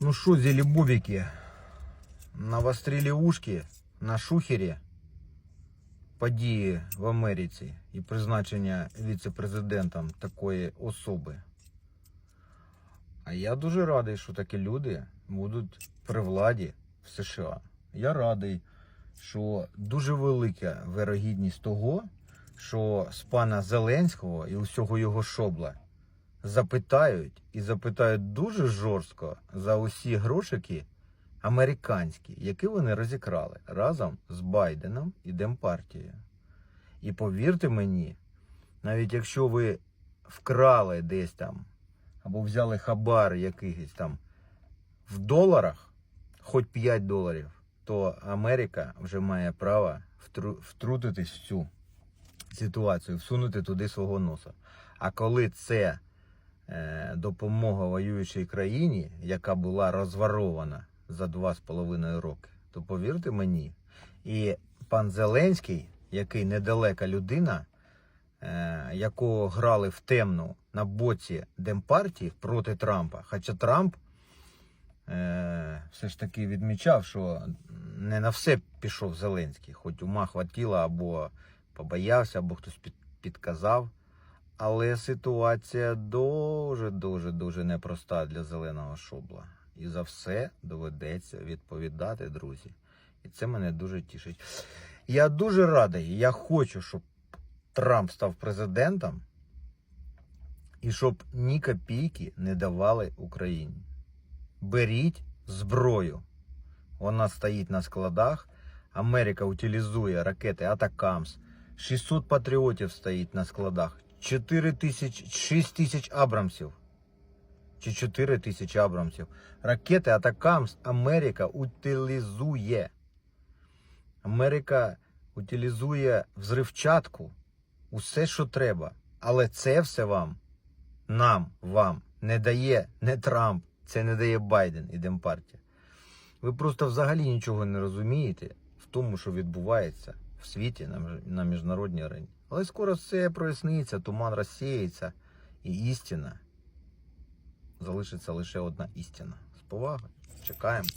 Ну що, зелебобики, навострили ушки на шухері події в Америці і призначення віце-президентом такої особи. А я дуже радий, що такі люди будуть при владі в США. Я радий, що дуже велика вирогідність того, що з пана Зеленського і усього його шобла запитають і запитають дуже жорстко за усі грошики американські, які вони розікрали разом з Байденом і Демпартією. І повірте мені, навіть якщо ви вкрали десь там або взяли хабар якийсь там в доларах, хоч 5 доларів, то Америка вже має право втрутитись в цю ситуацію, всунути туди свого носа. А коли це допомога воюючій країні, яка була розворована за два з половиною роки, то повірте мені, і пан Зеленський, який недалека людина, е, якого грали в темну на боці Демпартії проти Трампа. Хоча Трамп е, все ж таки відмічав, що не на все пішов Зеленський, хоч ума хватило або побоявся, або хтось під, підказав. Але ситуація дуже, дуже, дуже непроста для зеленого шобла. І за все доведеться відповідати, друзі. І це мене дуже тішить. Я дуже радий, я хочу, щоб Трамп став президентом і щоб ні копійки не давали Україні. Беріть зброю. Вона стоїть на складах. Америка утилізує ракети Атакамс. 600 патріотів стоїть на складах. 4 тисяч, 6 тисяч абрамсів. Чи 4 тисячі абрамсів. Ракети Атакамс Америка утилізує. Америка утилізує взривчатку. Усе, що треба. Але це все вам, нам, вам, не дає не Трамп, це не дає Байден і Демпартія. Ви просто взагалі нічого не розумієте в тому, що відбувається в світі на, на міжнародній арені. Але скоро все проясниться, туман розсіється, і істина залишиться лише одна істина. З повагою. Чекаємо.